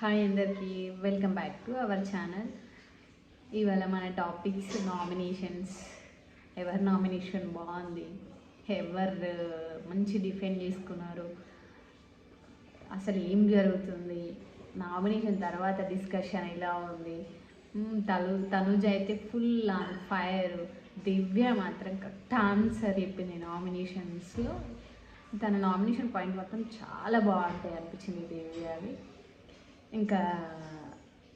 Hi అందరికీ. Welcome back to our channel ఇవాళ మన టాపిక్స్ నామినేషన్స్ ఎవరి నామినేషన్ బాగుంది? ఎవరు uh, మంచి డిఫెండ్ చేసుకున్నారు? అసలు ఏం జరుగుతుంది? నామినేషన్ తర్వాత డిస్కషన్ ఎలా ఉంది? తను తనుజ అయితే ఫుల్ ఆన్ ఫైర్ దివ్య మాత్రం కరెక్ట్ ఆన్సర్ చెప్పింది నామినేషన్స్లో తన నామినేషన్ పాయింట్ మొత్తం చాలా బాగుంటాయి అనిపించింది దివ్య అవి ఇంకా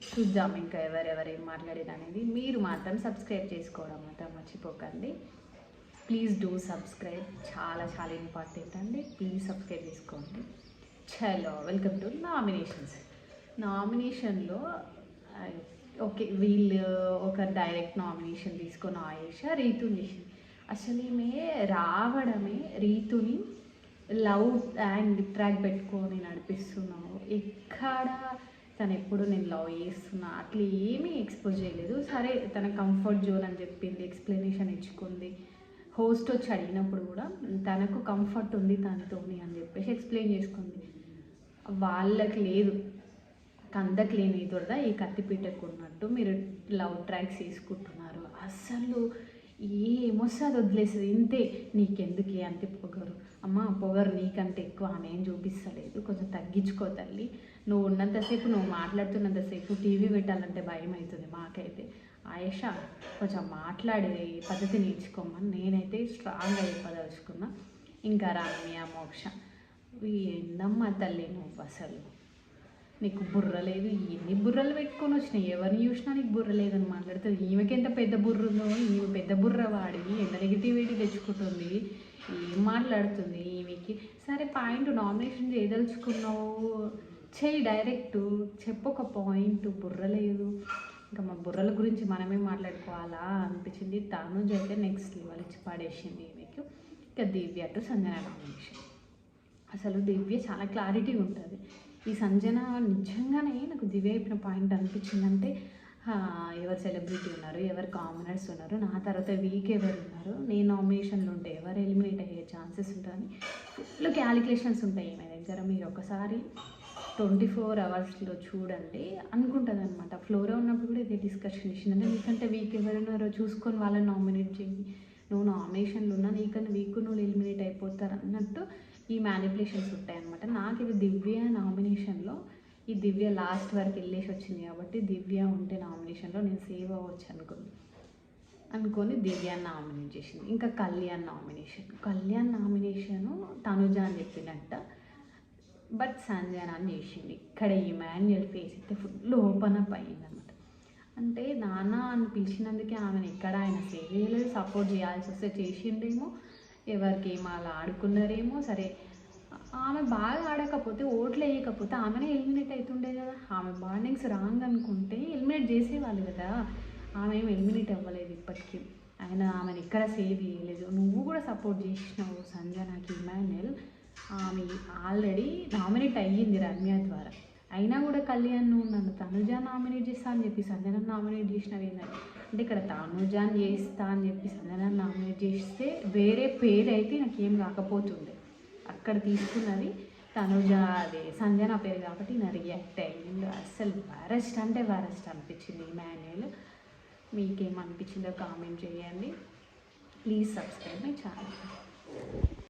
చూద్దాం ఇంకా ఎవరెవరు ఏం మాట్లాడారు అనేది. మీరు మాత్రం సబ్స్క్రైబ్ చేసుకోవడం మాత్రం మర్చిపోకండి. ప్లీజ్ డూ సబ్స్క్రైబ్ చాలా చాలా ఇంపార్టెంట్ అండి. ప్లీజ్ సబ్స్క్రైబ్ చేసుకోండి. చలో వెల్కమ్ టు నామినేషన్స్ నామినేషన్లో ఓకే వీళ్ళు ఒక డైరెక్ట్ నామినేషన్ తీసుకొని ఆయేష రీతుని చేసింది. అసలు ఈమె రావడమే రీతుని లవ్ అండ్ ట్రాక్ పెట్టుకొని నడిపి ఎక్కడ తను ఎప్పుడు నేను లవ్ చేస్తున్నా అట్లా ఏమీ ఎక్స్పోజ్ చేయలేదు. సరే తన కంఫర్ట్ జోన్ అని చెప్పింది ఎక్స్ప్లెనేషన్ ఇచ్చుకుంది. హోస్ట్ వచ్చి అడిగినప్పుడు కూడా తనకు కంఫర్ట్ ఉంది తనతోని అని చెప్పేసి ఎక్స్ప్లెయిన్ చేసుకుంది. వాళ్ళకి లేదు. కందకు లేని దొరద ఈ కత్తిపీటకు ఉన్నట్టు మీరు లవ్ ట్రాక్స్ తీసుకుంటున్నారు. అసలు ఏమొస్తుంది వదిలేసేది. ఇంతే. నీకెందుకు అంతే పొగరు అమ్మ పొగరు నీకంటే ఎక్కువ ఆమె ఏం చూపిస్తలేదు. కొంచెం తగ్గించుకో తల్లి. నువ్వు ఉన్నంతసేపు నువ్వు మాట్లాడుతున్నంతసేపు టీవీ పెట్టాలంటే భయం అవుతుంది మాకైతే. ఆయేష కొంచెం మాట్లాడే పద్ధతి నేర్చుకోమని నేనైతే స్ట్రాంగ్ చెప్పదలుచుకున్నా. ఇంకా రమ్య మోక్ష. ఏందమ్మా తల్లి నువ్వు అసలు? నీకు బుర్ర లేదు ఎన్ని బుర్రలు పెట్టుకొని వచ్చినాయి? ఎవరిని చూసినా నీకు బుర్ర లేదని మాట్లాడుతుంది. ఈమెకి ఎంత పెద్ద బుర్ర ఉందో ఈమె పెద్ద బుర్ర వాడి ఎంత నెగిటివిటీ తెచ్చుకుంటుంది ఏం మాట్లాడుతుంది ఈమెకి? సరే పాయింట్ నామినేషన్ చేయదలుచుకున్నావు. చేయి డైరెక్ట్ చెప్పు ఒక పాయింట్ బుర్ర లేదు. ఇంకా మా బుర్రల గురించి మనమే మాట్లాడుకోవాలా? అనిపించింది. తాను అయితే నెక్స్ట్ లెవెల్ ఇచ్చి పడేసింది ఈమెకి. ఇంకా దివ్య టు సంజన నామినేషన్ అసలు దివ్య చాలా క్లారిటీ ఉంటుంది. ఈ సంజన నిజంగానే నాకు దివ్య అయిపోయిన పాయింట్ అనిపించిందంటే ఎవరు సెలబ్రిటీ ఉన్నారు ఎవరు కామనర్స్ ఉన్నారు నా తర్వాత వీక్ ఎవరు ఉన్నారు నేను నామినేషన్లు ఉంటే ఎవరు ఎలిమినేట్ అయ్యే ఛాన్సెస్ ఉంటాయని. ఫుల్ క్యాలిక్యులేషన్స్ ఉంటాయి మీ దగ్గర మీరు ఒకసారి ట్వంటీ ఫోర్ అవర్స్లో చూడండి అనుకుంటుంది అనమాట ఫ్లోలో ఉన్నప్పుడు కూడా ఇదే డిస్కషన్ ఇచ్చింది అంటే నీకంటే వీక్ ఎవరున్నారో చూసుకొని వాళ్ళని నామినేట్ చేయి. నువ్వు నామినేషన్లు ఉన్నా నీకన్నా వీక్ నువ్వు ఎలిమినేట్ అయిపోతారు అన్నట్టు ఈ మ్యానిపులేషన్స్ ఉంటాయి అనమాట నాకు ఇది దివ్య నామినేషన్లో ఈ దివ్య లాస్ట్ వరకు వెళ్ళేసి వచ్చింది కాబట్టి దివ్య ఉంటే నామినేషన్లో నేను సేవ్ అవ్వచ్చు అనుకున్నాను అనుకొని దివ్యాన్ని నామినేట్ చేసింది. ఇంకా కళ్యాణ్ నామినేషన్ కళ్యాణ్ నామినేషను తనుజ అని చెప్పినట్ట. బట్ సంజన అని చేసింది. ఇక్కడ ఈ మాన్యువల్ ఫేస్ అయితే ఫుల్ ఓపెన్ అప్ అయ్యింది అనమాట అంటే నాన్న అని పిలిచినందుకే ఆమెను ఎక్కడ ఆయన సేవ్ చేయలేదు. సపోర్ట్ చేయాల్సి వస్తే చేసిండేమో. ఎవరికి ఏమో అలా ఆడుకున్నారేమో. సరే ఆమె బాగా ఆడకపోతే ఓట్లు వేయకపోతే ఆమెనే ఎలిమినేట్ అవుతుండే కదా. ఆమె బాండింగ్స్ రాంగ్ అనుకుంటే ఎలిమినేట్ చేసేవాళ్ళు కదా. ఆమె ఏం ఎలిమినేట్ అవ్వలేదు ఇప్పటికీ. ఆయన ఆమెను ఎక్కడ సేవ్ చేయలేదు. నువ్వు కూడా సపోర్ట్ చేసినావు సంజనాకి ఇమాన్యుల్ ఆమె ఆల్రెడీ నామినేట్ అయ్యింది రమ్య ద్వారా. అయినా కూడా కళ్యాణ్ నువ్వు నన్ను తనుజ నామినేట్ చేస్తా అని చెప్పి సంజన నామినేట్ చేసినవి ఏంటంటే అంటే ఇక్కడ తనుజాన్ చేస్తా అని చెప్పి సంజన నామినేట్ చేస్తే వేరే పేరు అయితే నాకు ఏం రాకపోతుండే. అక్కడ తీసుకున్నది. తనుజ అదే సంజన పేరు కాబట్టి నా రియాక్ట్ అయ్యింది అసలు వరస్ట్ అంటే వరస్ట్ అనిపించింది ఈ మాన్యువల్. మీకేమనిపించిందో కామెంట్ చేయండి. Please subscribe my channel